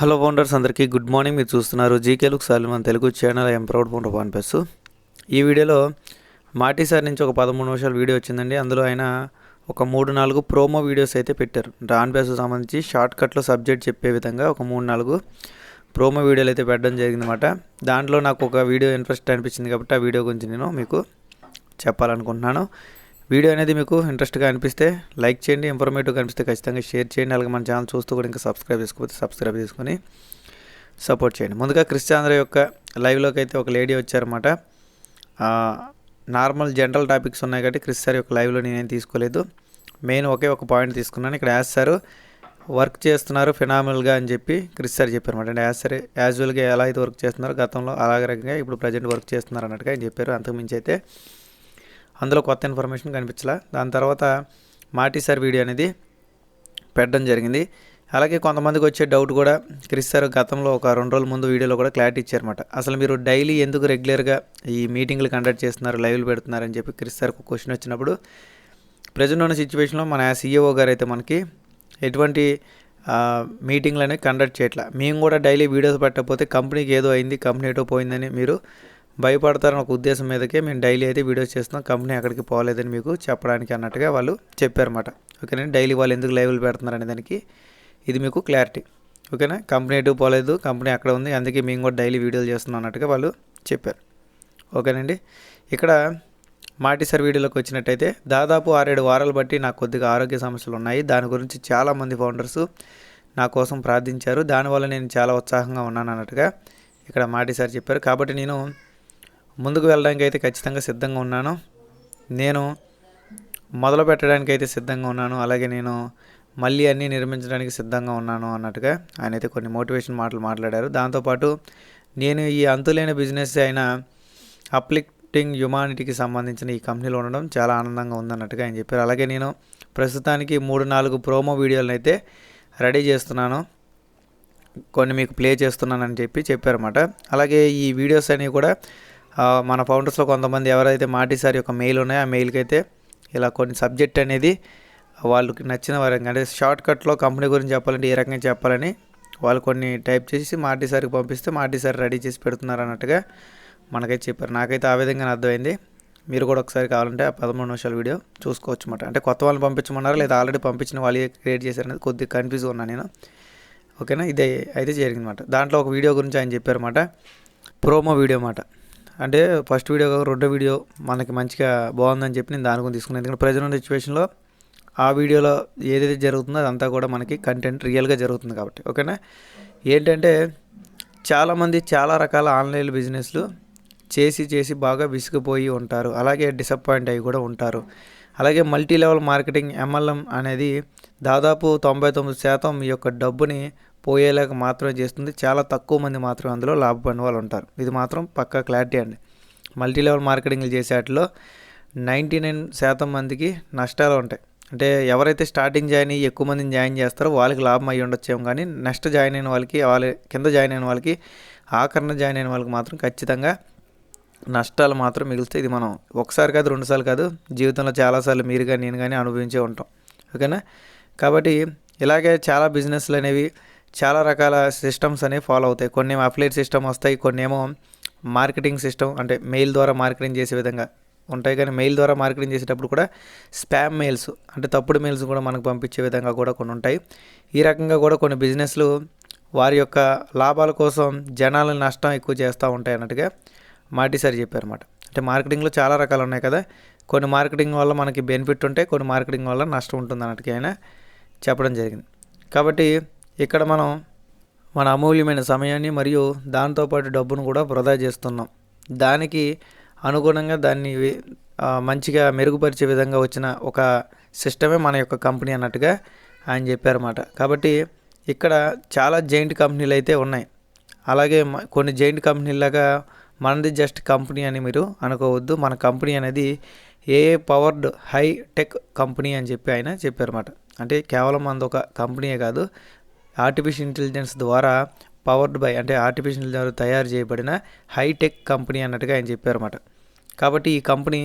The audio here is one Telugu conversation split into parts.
హలో ఫౌండర్స్ అందరికీ గుడ్ మార్నింగ్ మీరు చూస్తున్నారు జీకే లుక్ మన Telugu channel I'm proud founder పాన్పెస్ ఈ వీడియోలో మాటి సార్ నుంచి ఒక పదమూడు నిమిషాల వీడియో వచ్చిందండి. అందులో ఆయన ఒక మూడు నాలుగు ప్రోమో వీడియోస్ అయితే పెట్టారు. డాన్ సంబంధించి షార్ట్ కట్లో సబ్జెక్ట్ చెప్పే విధంగా ఒక మూడు నాలుగు ప్రోమో వీడియోలు అయితే పెట్టడం జరిగిందన్నమాట. దాంట్లో నాకు ఒక వీడియో ఇంట్రెస్ట్ అనిపించింది కాబట్టి ఆ వీడియో గురించి నేను మీకు చెప్పాలనుకుంటున్నాను. వీడియో అనేది మీకు ఇంట్రెస్ట్గా అనిపిస్తే లైక్ చేయండి ఇన్ఫర్మేటివ్ అనిపిస్తే ఖచ్చితంగా షేర్ చేయండి అలాగే మన ఛానల్ చూస్తూ కూడా ఇంకా సబ్స్క్రైబ్ చేసుకోకపోతే సబ్స్క్రైబ్ చేసుకొని సపోర్ట్ చేయండి. ముందుగా క్రిస్టియాన్ద్ర యొక్క లైవ్లోకి అయితే ఒక లేడీ వచ్చారన్నమాట. నార్మల్ జనరల్ టాపిక్స్ ఉన్నాయి కాబట్టి క్రిస్ సార్ యొక్క లైవ్లో నేనేం తీసుకోలేదు. మెయిన్ ఒకే ఒక పాయింట్ తీసుకున్నాను. ఇక్కడ యాజ్ సార్ వర్క్ చేస్తున్నారు ఫినామినల్గా అని చెప్పి క్రిస్ సార్ చెప్పారు అనమాట అంటే యాజ్ సరే యాజువల్గా ఎలా అయితే వర్క్ చేస్తున్నారో గతంలో అలాగే రకంగా ఇప్పుడు ప్రజెంట్ వర్క్ చేస్తున్నారు అన్నట్టుగా ఆయన చెప్పారు. అంతకుమించి అయితే అందులో కొత్త ఇన్ఫర్మేషన్ కనిపించలే. దాని తర్వాత మాటి సార్ వీడియో అనేది పెట్టడం జరిగింది. అలాగే కొంతమందికి వచ్చే డౌట్ కూడా క్రిస్ సార్ గతంలో ఒక రెండు రోజుల ముందు వీడియోలో కూడా క్లారిటీ ఇచ్చారన్నమాట. అసలు మీరు డైలీ ఎందుకు రెగ్యులర్గా ఈ మీటింగ్లు కండక్ట్ చేస్తున్నారు లైవ్లు పెడుతున్నారని చెప్పి క్రిస్ సార్ ఒక క్వశ్చన్ వచ్చినప్పుడు ప్రజెంట్ ఉన్న సిచ్యువేషన్లో మన సీఈఓ గారు అయితే మనకి ఎటువంటి మీటింగ్లు అనేవి కండక్ట్ చేయట్లా. మేము కూడా డైలీ వీడియోస్ పెట్టకపోతే కంపెనీకి ఏదో అయింది కంపెనీ ఏటో పోయిందని మీరు భయపడతారని ఒక ఉద్దేశం మీదకే మేము డైలీ అయితే వీడియోస్ చేస్తున్నాం. కంపెనీ అక్కడికి పోలేదని మీకు చెప్పడానికి అన్నట్టుగా వాళ్ళు చెప్పారన్నమాట. ఓకేనండి డైలీ వాళ్ళు ఎందుకు లైవ్లు పెడుతున్నారు అనే దానికి ఇది మీకు క్లారిటీ. ఓకేనా? కంపెనీ ఎటు పోలేదు కంపెనీ అక్కడ ఉంది అందుకే మేము కూడా డైలీ వీడియోలు చేస్తున్నాం అన్నట్టుగా వాళ్ళు చెప్పారు. ఓకేనండి? ఇక్కడ మాటి సార్ వీడియోలోకి వచ్చినట్టయితే దాదాపు ఆరేడు వారాలు బట్టి నాకు కొద్దిగా ఆరోగ్య సమస్యలు ఉన్నాయి. దాని గురించి చాలామంది ఫౌండర్స్ నా కోసం ప్రార్థించారు. దానివల్ల నేను చాలా ఉత్సాహంగా ఉన్నాను అన్నట్టుగా ఇక్కడ మాటి సార్ చెప్పారు. కాబట్టి నేను ముందుకు వెళ్ళడానికి అయితే ఖచ్చితంగా సిద్ధంగా ఉన్నాను. నేను మొదలు పెట్టడానికి అయితే సిద్ధంగా ఉన్నాను. అలాగే నేను మళ్ళీ అన్నీ నిర్మించడానికి సిద్ధంగా ఉన్నాను అన్నట్టుగా ఆయన అయితే కొన్ని మోటివేషన్ మాటలు మాట్లాడారు. దాంతోపాటు నేను ఈ అంతులేని బిజినెస్ అయిన అప్లిఫ్టింగ్ హ్యుమానిటీకి సంబంధించిన ఈ కంపెనీలో ఉండడం చాలా ఆనందంగా ఉందన్నట్టుగా ఆయన చెప్పారు. అలాగే నేను ప్రస్తుతానికి మూడు నాలుగు ప్రోమో వీడియోలను అయితే రెడీ చేస్తున్నాను. కొన్ని మీకు ప్లే చేస్తున్నానని చెప్పి చెప్పారన్నమాట. అలాగే ఈ వీడియోస్ అనేవి కూడా మన ఫౌండర్స్లో కొంతమంది ఎవరైతే మాటిసారి యొక్క మెయిల్ ఉన్నాయో ఆ మెయిల్కి అయితే ఇలా కొన్ని సబ్జెక్ట్ అనేది వాళ్ళకి నచ్చిన వారికి అంటే షార్ట్ కట్లో కంపెనీ గురించి చెప్పాలంటే ఏ రకంగా చెప్పాలని వాళ్ళు కొన్ని టైప్ చేసి మాటిసారికి పంపిస్తే మాటిసారి రెడీ చేసి పెడుతున్నారు అన్నట్టుగా మనకైతే చెప్పారు. నాకైతే ఆ విధంగా అర్థమైంది. మీరు కూడా ఒకసారి కావాలంటే ఆ పదమూడు నిమిషాల వీడియో చూసుకోవచ్చు అనమాట అంటే కొత్త వాళ్ళని పంపించమన్నారు లేదా ఆల్రెడీ పంపించిన వాళ్ళు క్రియేట్ చేశారనేది కొద్దిగా కన్ఫ్యూజ్ ఉన్నాను నేను. ఓకేనా? ఇదే అయితే జరిగిందన్నమాట దాంట్లో ఒక వీడియో గురించి ఆయన చెప్పారన్నమాట ప్రోమో వీడియో అన్నమాట. అంటే ఫస్ట్ వీడియో కాక రెండో వీడియో మనకి మంచిగా బాగుందని చెప్పి నేను దాని గురించి తీసుకున్నాను. ఎందుకంటే ప్రజెంట్ సిచ్యువేషన్లో ఆ వీడియోలో ఏదైతే జరుగుతుందో అదంతా కూడా మనకి కంటెంట్ రియల్గా జరుగుతుంది కాబట్టి. ఓకేనా ఏంటంటే చాలామంది చాలా రకాల ఆన్లైన్ బిజినెస్లు చేసి చేసి బాగా విసిగిపోయి ఉంటారు. అలాగే డిసప్పాయింట్ అయ్యి కూడా ఉంటారు. అలాగే మల్టీ లెవెల్ మార్కెటింగ్ ఎంఎల్ఎం అనేది దాదాపు తొంభై తొమ్మిది శాతం ఈ యొక్క డబ్బుని పోయేలాగా మాత్రమే చేస్తుంది. చాలా తక్కువ మంది మాత్రమే అందులో లాభపడిన వాళ్ళు ఉంటారు. ఇది మాత్రం పక్కా క్లారిటీ అండి. మల్టీ లెవెల్ మార్కెటింగ్లు చేసేట్లో నైంటీ నైన్ శాతం మందికి నష్టాలు ఉంటాయి. అంటే ఎవరైతే స్టార్టింగ్ జాయిన్ అయ్యి ఎక్కువ మందిని జాయిన్ చేస్తారో వాళ్ళకి లాభం అయ్యి ఉండొచ్చేమో కానీ నెక్స్ట్ జాయిన్ అయిన వాళ్ళకి వాళ్ళ కింద జాయిన్ అయిన వాళ్ళకి ఆఖరణ జాయిన్ అయిన వాళ్ళకి మాత్రం ఖచ్చితంగా నష్టాలు మాత్రం మిగులుతాయి. ఇది మనం ఒకసారి కాదు రెండుసార్లు కాదు జీవితంలో చాలాసార్లు మీరు కానీ నేను కానీ అనుభవించే ఉంటాం. ఓకేనా? కాబట్టి ఇలాగే చాలా బిజినెస్లు అనేవి చాలా రకాల సిస్టమ్స్ అనేవి ఫాలో అవుతాయి. కొన్ని ఏమో అఫ్లైట్ సిస్టమ్ వస్తాయి కొన్ని ఏమో మార్కెటింగ్ సిస్టమ్ అంటే మెయిల్ ద్వారా మార్కెటింగ్ చేసే విధంగా ఉంటాయి. కానీ మెయిల్ ద్వారా మార్కెటింగ్ చేసేటప్పుడు కూడా స్పామ్ మెయిల్స్ అంటే తప్పుడు మెయిల్స్ కూడా మనకు పంపించే విధంగా కూడా కొన్ని ఉంటాయి. ఈ రకంగా కూడా కొన్ని బిజినెస్లు వారి యొక్క లాభాల కోసం జనాలను నష్టం ఎక్కువ చేస్తూ ఉంటాయి అన్నట్టుగా మాటిసారి చెప్పారన్నమాట. అంటే మార్కెటింగ్లో చాలా రకాలు ఉన్నాయి కదా. కొన్ని మార్కెటింగ్ వల్ల మనకి బెనిఫిట్ ఉంటాయి కొన్ని మార్కెటింగ్ వల్ల నష్టం ఉంటుంది అన్నట్టుగా ఆయన చెప్పడం జరిగింది. కాబట్టి ఇక్కడ మనం మన అమూల్యమైన సమయాన్ని మరియు దాంతోపాటు డబ్బును కూడా వృధా చేస్తున్నాం. దానికి అనుగుణంగా దాన్ని మంచిగా మెరుగుపరిచే విధంగా వచ్చిన ఒక సిస్టమే మన యొక్క కంపెనీ అన్నట్టుగా ఆయన చెప్పారన్నమాట. కాబట్టి ఇక్కడ చాలా జైంట్ కంపెనీలు అయితే ఉన్నాయి. అలాగే కొన్ని జైంట్ కంపెనీలాగా మనది జస్ట్ కంపెనీ అని మీరు అనుకోవద్దు. మన కంపెనీ అనేది ఏ పవర్డ్ హై టెక్ కంపెనీ అని చెప్పి ఆయన చెప్పారన్నమాట. అంటే కేవలం మనది ఒక కంపెనీయే కాదు ఆర్టిఫిషియల్ ఇంటెలిజెన్స్ ద్వారా పవర్డ్ బై అంటే ఆర్టిఫిషియల్ ఇంటెలిజెన్స్ తయారు చేయబడిన హైటెక్ కంపెనీ అన్నట్టుగా ఆయన చెప్పారన్నమాట. కాబట్టి ఈ కంపెనీ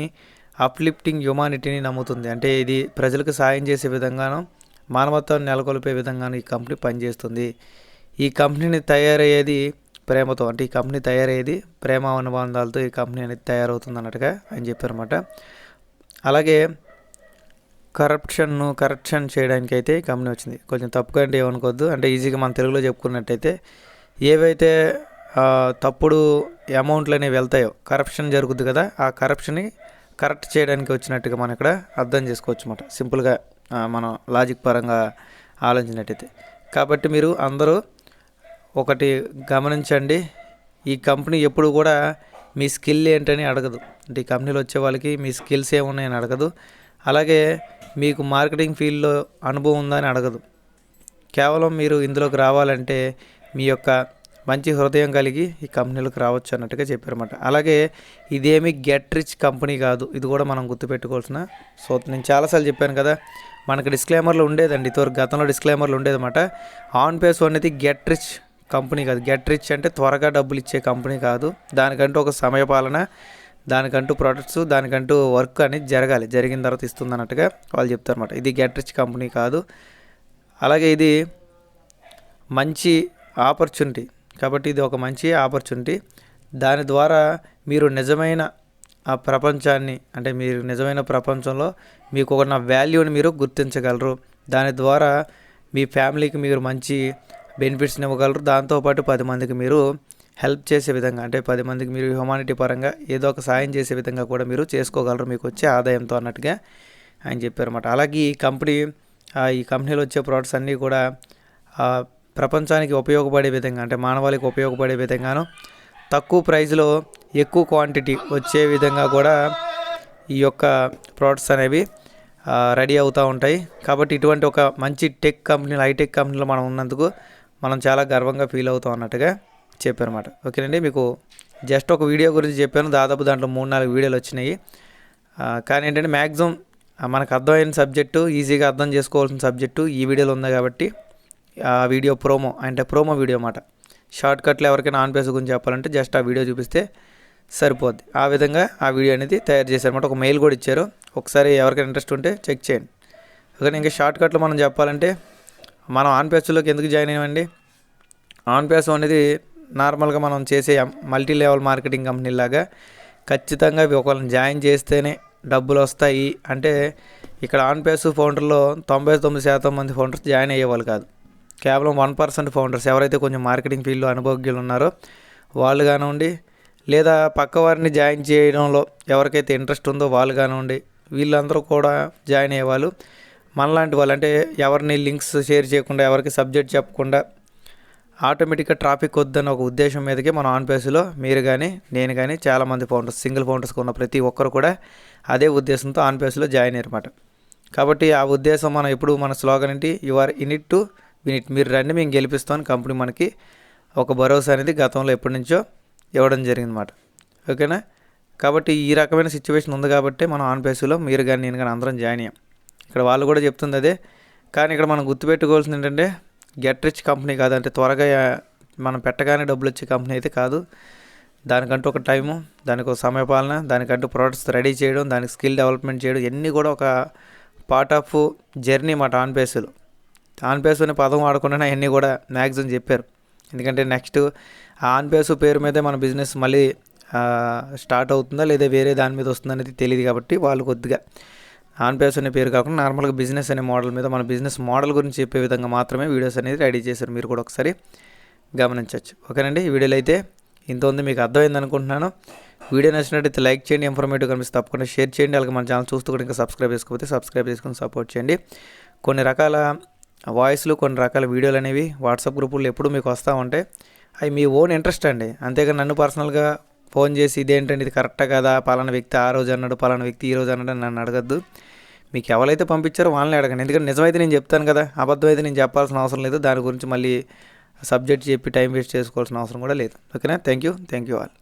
అప్లిఫ్టింగ్ హ్యుమానిటీని నమ్ముతుంది. అంటే ఇది ప్రజలకు సాయం చేసే విధంగాను మానవత్వాన్ని నెలకొల్పే విధంగాను ఈ కంపెనీ పనిచేస్తుంది. ఈ కంపెనీని తయారయ్యేది ప్రేమతో అంటే ఈ కంపెనీ తయారయ్యేది ప్రేమ అనుబంధాలతో ఈ కంపెనీ అనేది తయారవుతుంది అన్నట్టుగా ఆయన చెప్పారన్నమాట. అలాగే కరప్షన్ను కరప్షన్ చేయడానికి అయితే ఈ కంపెనీ వచ్చింది. కొంచెం తప్పుగా అంటే ఏమనుకోవద్దు. అంటే ఈజీగా మన తెలుగులో చెప్పుకున్నట్టయితే ఏవైతే తప్పుడు అమౌంట్లు అనేవి వెళ్తాయో కరప్షన్ జరుగుద్ది కదా ఆ కరప్షన్ని కరెక్ట్ చేయడానికి వచ్చినట్టుగా మనం ఇక్కడ అర్థం చేసుకోవచ్చు అన్నమాట సింపుల్గా మనం లాజిక్ పరంగా ఆలోచించినట్టయితే. కాబట్టి మీరు అందరూ ఒకటి గమనించండి. ఈ కంపెనీ ఎప్పుడు కూడా మీ స్కిల్ ఏంటని అడగదు. అంటే ఈ కంపెనీలో వచ్చే వాళ్ళకి మీ స్కిల్స్ ఏమున్నాయని అడగదు. అలాగే మీకు మార్కెటింగ్ ఫీల్డ్లో అనుభవం ఉందా అని అడగదు. కేవలం మీరు ఇందులోకి రావాలంటే మీ యొక్క మంచి హృదయం కలిగి ఈ కంపెనీలకు రావచ్చు అన్నట్టుగా చెప్పారన్నమాట. అలాగే ఇదేమి గెట్ రిచ్ కంపెనీ కాదు. ఇది కూడా మనం గుర్తుపెట్టుకోవాల్సిన సో నేను చాలాసార్లు చెప్పాను కదా మనకి డిస్క్లైమర్లు ఉండేదండి. ఇదివరకు గతంలో డిస్క్లైమర్లు ఉండేదన్నమాట. ఆన్ పేస్ అనేది గెట్ రిచ్ కంపెనీ కాదు. గెట్ రిచ్ అంటే త్వరగా డబ్బులు ఇచ్చే కంపెనీ కాదు. దానికంటే ఒక సమయపాలన దానికంటూ ప్రొడక్ట్స్ దానికంటూ వర్క్ అనేది జరగాలి. జరిగిన తర్వాత ఇస్తుంది అన్నట్టుగా వాళ్ళు చెప్తారన్నమాట. ఇది గెట్రిచ్ కంపెనీ కాదు. అలాగే ఇది మంచి ఆపర్చునిటీ కాబట్టి ఇది ఒక మంచి ఆపర్చునిటీ దాని ద్వారా మీరు నిజమైన ఆ ప్రపంచాన్ని అంటే మీరు నిజమైన ప్రపంచంలో మీకు ఒక నా వాల్యూని మీరు గుర్తించగలరు. దాని ద్వారా మీ ఫ్యామిలీకి మీరు మంచి బెనిఫిట్స్ని ఇవ్వగలరు. దాంతోపాటు పది మందికి మీరు హెల్ప్ చేసే విధంగా అంటే పది మందికి మీరు హ్యుమానిటీ పరంగా ఏదో ఒక సాయం చేసే విధంగా కూడా మీరు చేసుకోగలరు మీకు వచ్చే ఆదాయంతో అన్నట్టుగా ఆయన చెప్పారన్నమాట. అలాగే ఈ కంపెనీ ఈ కంపెనీలో వచ్చే ప్రోడక్ట్స్ అన్నీ కూడా ప్రపంచానికి ఉపయోగపడే విధంగా అంటే మానవాళికి ఉపయోగపడే విధంగాను తక్కువ ప్రైస్లో ఎక్కువ క్వాంటిటీ వచ్చే విధంగా కూడా ఈ యొక్క ప్రోడక్ట్స్ అనేవి రెడీ అవుతూ ఉంటాయి. కాబట్టి ఇటువంటి ఒక మంచి టెక్ కంపెనీలు హైటెక్ కంపెనీలో మనం ఉన్నందుకు మనం చాలా గర్వంగా ఫీల్ అవుతాం అన్నట్టుగా చెప్పారన్నమాట. ఓకేనండి మీకు జస్ట్ ఒక వీడియో గురించి చెప్పాను. దాదాపు దాంట్లో మూడు నాలుగు వీడియోలు వచ్చినాయి. కానీ ఏంటంటే మ్యాక్సిమం మనకు అర్థమైన సబ్జెక్టు ఈజీగా అర్థం చేసుకోవాల్సిన సబ్జెక్టు ఈ వీడియోలో ఉంది కాబట్టి ఆ వీడియో ప్రోమో అంటే ప్రోమో వీడియో అన్నమాట. షార్ట్ కట్లో ఎవరికైనా ఆన్ పేస్ గురించి చెప్పాలంటే జస్ట్ ఆ వీడియో చూపిస్తే సరిపోద్ది. ఆ విధంగా ఆ వీడియో అనేది తయారు చేశారన్నమాట. ఒక మెయిల్ కూడా ఇచ్చారు. ఒకసారి ఎవరికైనా ఇంట్రెస్ట్ ఉంటే చెక్ చేయండి. ఓకే ఇంకా షార్ట్ కట్లో మనం చెప్పాలంటే మనం ఆన్ పేస్లోకి ఎందుకు జాయిన్ అయ్యామండి? ఆన్ పేస్ అనేది నార్మల్గా మనం చేసే మల్టీ లెవెల్ మార్కెటింగ్ కంపెనీ లాగా ఖచ్చితంగా ఒకళ్ళని జాయిన్ చేస్తేనే డబ్బులు వస్తాయి. అంటే ఇక్కడ ఆన్ పేస్ ఫౌండర్లో తొంభై తొమ్మిది శాతం మంది ఫౌండర్స్ జాయిన్ అయ్యేవాళ్ళు కాదు. కేవలం వన్ పర్సెంట్ ఫౌండర్స్ ఎవరైతే కొంచెం మార్కెటింగ్ ఫీల్డ్లో అనుభవజ్ఞులు ఉన్నారో వాళ్ళు కానివ్వండి లేదా పక్క వారిని జాయిన్ చేయడంలో ఎవరికైతే ఇంట్రెస్ట్ ఉందో వాళ్ళు కానివ్వండి వీళ్ళందరూ కూడా జాయిన్ అయ్యేవాళ్ళు. మనలాంటి వాళ్ళు అంటే ఎవరిని లింక్స్ షేర్ చేయకుండా ఎవరికి సబ్జెక్ట్ చెప్పకుండా ఆటోమేటిక్గా ట్రాఫిక్ వద్దన్న ఒక ఉద్దేశం మీదకే మనం ఆన్పేస్లో మీరు కానీ నేను కానీ చాలామంది ఫౌండర్స్ సింగిల్ ఫౌండర్స్కి ఉన్న ప్రతి ఒక్కరు కూడా అదే ఉద్దేశంతో ఆన్పేస్లో జాయిన్ అయ్యారన్నమాట. కాబట్టి ఆ ఉద్దేశం మనం ఎప్పుడు మన స్లోగన్ ఏంటి? You are in it to win it మీరు రండి మేము గెలిపిస్తాం కంపెనీ మనకి ఒక భరోసా అనేది గతంలో ఎప్పటి నుంచో ఇవ్వడం జరిగిందన్నమాట. ఓకేనా? కాబట్టి ఈ రకమైన సిచ్యువేషన్ ఉంది కాబట్టి మనం ఆన్పేస్లో మీరు కానీ నేను కానీ అందరం జాయిన్ అయ్యాం. ఇక్కడ వాళ్ళు కూడా చెప్తుంది అదే. కానీ ఇక్కడ మనం గుర్తుపెట్టుకోవాల్సింది ఏంటంటే గెట్ రిచ్ కంపెనీ కాదంటే త్వరగా మనం పెట్టగానే డబ్బులు వచ్చే కంపెనీ అయితే కాదు. దానికంటూ ఒక టైము దానికి ఒక సమయపాలన దానికంటూ ప్రోడక్ట్స్ రెడీ చేయడం దానికి స్కిల్ డెవలప్మెంట్ చేయడం ఇవన్నీ కూడా ఒక పార్ట్ ఆఫ్ జర్నీ మాట ఆన్ పేస్లో ఆన్ పేస్ అనే పదం వాడకుండా అవన్నీ కూడా మ్యాక్సిమం చెప్పారు. ఎందుకంటే నెక్స్ట్ ఆన్ పేస్ పేరు మీదే మన బిజినెస్ మళ్ళీ స్టార్ట్ అవుతుందా లేదా వేరే దాని మీద వస్తుందా అనేది తెలియదు కాబట్టి వాళ్ళు కొద్దిగా ఆన్పేస్ అనే పేరు కాకుండా నార్మల్గా బిజినెస్ అనే మోడల్ మీద మన బిజినెస్ మోడల్ గురించి చెప్పే విధంగా మాత్రమే వీడియోస్ అనేది రెడీ చేశారు. మీరు కూడా ఒకసారి గమనించవచ్చు. ఓకేనండి? ఈ వీడియోలో అయితే ఇంత ఉంది. మీకు అర్థమైంది అనుకుంటున్నాను. వీడియో నచ్చినట్టయితే లైక్ చేయండి. ఇన్ఫర్మేటివ్ కనిపిస్తే తప్పకుండా షేర్ చేయండి. అలాగే మన ఛానల్ చూస్తూ కూడా ఇంకా సబ్స్క్రైబ్ చేసుకోకపోతే సబ్స్క్రైబ్ చేసుకుని సపోర్ట్ చేయండి. కొన్ని రకాల వాయిస్లు కొన్ని రకాల వీడియోలు అనేవి వాట్సాప్ గ్రూపుల్లో ఎప్పుడు మీకు వస్తూ ఉంటాయి. అవి మీ ఓన్ ఇంట్రెస్ట్ అండి. అంతేగాని నన్ను పర్సనల్గా ఫోన్ చేసి ఇదేంటండి ఇది కరెక్టా కదా? పలానా వ్యక్తి ఆ రోజు అన్నాడు పలానా వ్యక్తి ఈ రోజు అన్నాడు అని నన్ను అడగద్దు. మీకు ఎవరైతే పంపించారో వాళ్ళని అడగండి. ఎందుకంటే నిజమైతే నేను చెప్తాను కదా అబద్ధం అయితే నేను చెప్పాల్సిన అవసరం లేదు. దాని గురించి మళ్ళీ సబ్జెక్ట్ చెప్పి టైం వేస్ట్ చేసుకోవాల్సిన అవసరం కూడా లేదు. ఓకేనా? Thank you. Thank you all.